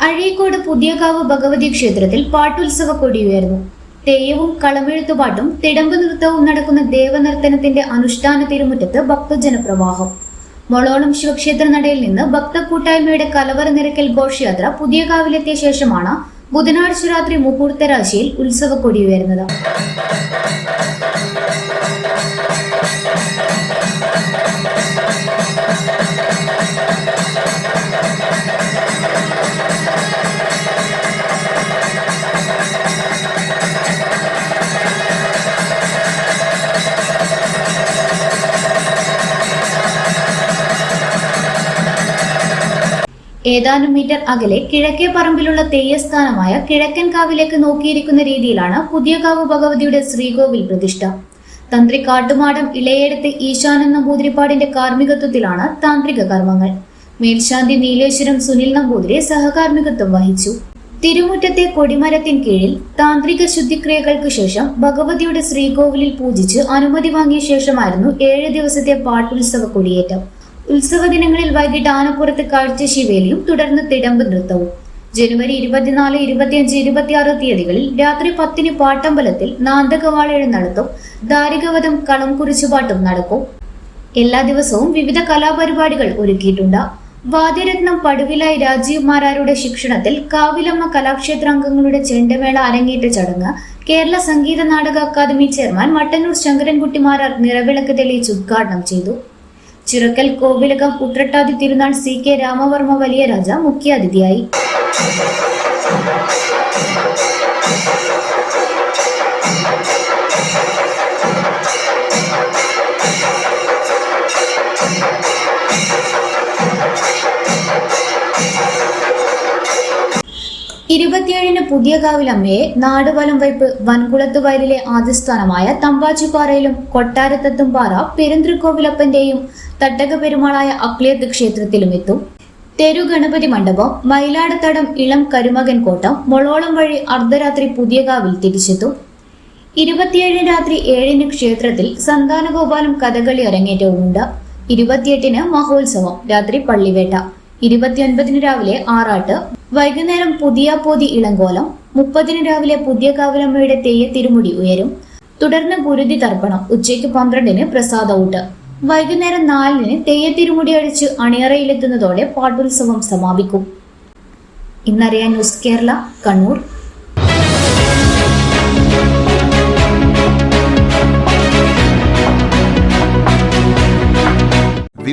അഴീക്കോട് പുതിയകാവ് ഭഗവതി ക്ഷേത്രത്തിൽ പാട്ടുത്സവ കൊടിയുയർന്നു തെയ്യവും കളമെഴുത്തുപാട്ടും തിടമ്പ് നൃത്തവും നടക്കുന്ന ദേവനർത്തനത്തിന്റെ അനുഷ്ഠാന തിരുമുറ്റത്ത് ഭക്തജനപ്രവാഹം. മൊളോളം ശിവക്ഷേത്ര നടയിൽ നിന്ന് ഭക്തക്കൂട്ടായ്മയുടെ കലവറ നിരക്കൽ ഘോഷയാത്ര പുതിയകാവിലെത്തിയ ശേഷമാണ് ബുധനാഴ്ച രാത്രി മുഹൂർത്ത രാശിയിൽ ഉത്സവ കൊടിയുയർന്നത് ഏതാനും മീറ്റർ അകലെ കിഴക്കേ പറമ്പിലുള്ള തെയ്യസ്ഥാനമായ കിഴക്കൻ കാവിലേക്ക് നോക്കിയിരിക്കുന്ന രീതിയിലാണ് പുതിയ കാവ് ഭഗവതിയുടെ ശ്രീകോവിൽ പ്രതിഷ്ഠ. തന്ത്രി കാട്ടുമാടം ഇളയെടുത്ത് ഈശാനൻ നമ്പൂതിരിപ്പാടിന്റെ കാർമ്മികത്വത്തിലാണ് താന്ത്രിക കർമ്മങ്ങൾ. മേൽശാന്തി നീലേശ്വരം സുനിൽ നമ്പൂതിരി സഹകാർമ്മികത്വം വഹിച്ചു. തിരുമുറ്റത്തെ കൊടിമരത്തിൻ കീഴിൽ താന്ത്രിക ശുദ്ധിക്രിയകൾക്ക് ശേഷം ഭഗവതിയുടെ ശ്രീകോവിലിൽ പൂജിച്ച് അനുമതി വാങ്ങിയ ശേഷമായിരുന്നു ഏഴ് ദിവസത്തെ പാട്ടുത്സവ കൊടിയേറ്റം. ഉത്സവ ദിനങ്ങളിൽ വൈകിട്ട് ആനപ്പുറത്ത് കാഴ്ച ശിവേലിയും തുടർന്ന് തിടമ്പ് നൃത്തവും. ജനുവരി ഇരുപത്തിനാല് ഇരുപത്തിയഞ്ച് ഇരുപത്തിയാറ് തീയതികളിൽ രാത്രി പത്തിന് പാട്ടമ്പലത്തിൽ നാന്തകവാള നടത്തും ദാരികവധം കളം കുറിച്ചുപാട്ടും നടക്കും. എല്ലാ ദിവസവും വിവിധ കലാപരിപാടികൾ ഒരുക്കിയിട്ടുണ്ട്. വാദ്യരത്നം പടുവിലായി രാജീവ് മാരാരുടെ ശിക്ഷണത്തിൽ കാവിലമ്മ കലാക്ഷേത്രാംഗങ്ങളുടെ ചെണ്ടമേള അരങ്ങേറ്റ ചടങ്ങ് കേരള സംഗീത നാടക അക്കാദമി ചെയർമാൻ മട്ടന്നൂർ ശങ്കരൻകുട്ടി മാരാർ നിറവിളക്ക് തെളിയിച്ച് ഉദ്ഘാടനം ചെയ്തു. ചിറക്കൽ കോവിലകം ഉത്രട്ടാതി തിരുനാൾ സി കെ രാമവർമ്മ വലിയ രാജ മുഖ്യാതിഥിയായി. ഇരുപത്തിയേഴിന് പുതിയ കാവിലമ്മയെ നാടുവലം വൈപ്പ് വൻകുളത്ത് വയലിലെ ആദ്യസ്ഥാനമായ തമ്പാച്ചിപ്പാറയിലും കൊട്ടാരത്തത്തുംപാറ പെരുന്തൃക്കോവിലപ്പന്റെയും തട്ടക പെരുമാളായ അക്ലിയത്ത് ക്ഷേത്രത്തിലും എത്തും. തെരു ഗണപതി മണ്ഡപം മയിലാടത്തടം ഇളം കരുമകൻ കോട്ടം മൊളോളം വഴി അർദ്ധരാത്രി പുതിയ കാവിൽ തിരിച്ചെത്തും. ഇരുപത്തിയേഴിന് രാത്രി ഏഴിന് ക്ഷേത്രത്തിൽ സന്താനഗോപാലം കഥകളി അരങ്ങേറ്റവുമുണ്ട്. ഇരുപത്തിയെട്ടിന് മഹോത്സവം രാത്രി പള്ളിവേട്ട. ഇരുപത്തിയൊൻപതിന് രാവിലെ ആറാട്ട് വൈകുന്നേരം പുതിയ പോതി ഇളങ്കോലം മുപ്പതിന് രാവിലെ പുതിയ കാവലമ്മയുടെ തെയ്യ തിരുമുടി ഉയരും. തുടർന്ന് ഗുരുതി തർപ്പണം ഉച്ചയ്ക്ക് പന്ത്രണ്ടിന് പ്രസാദ ഊട്ട്. വൈകുന്നേരം നാലിന് തെയ്യ തിരുമുടി അടിച്ച് അണിയറയിലെത്തുന്നതോടെ പാട്ടുത്സവം സമാപിക്കും. ഇന്നറിയാൻ ന്യൂസ് കേരള കണ്ണൂർ.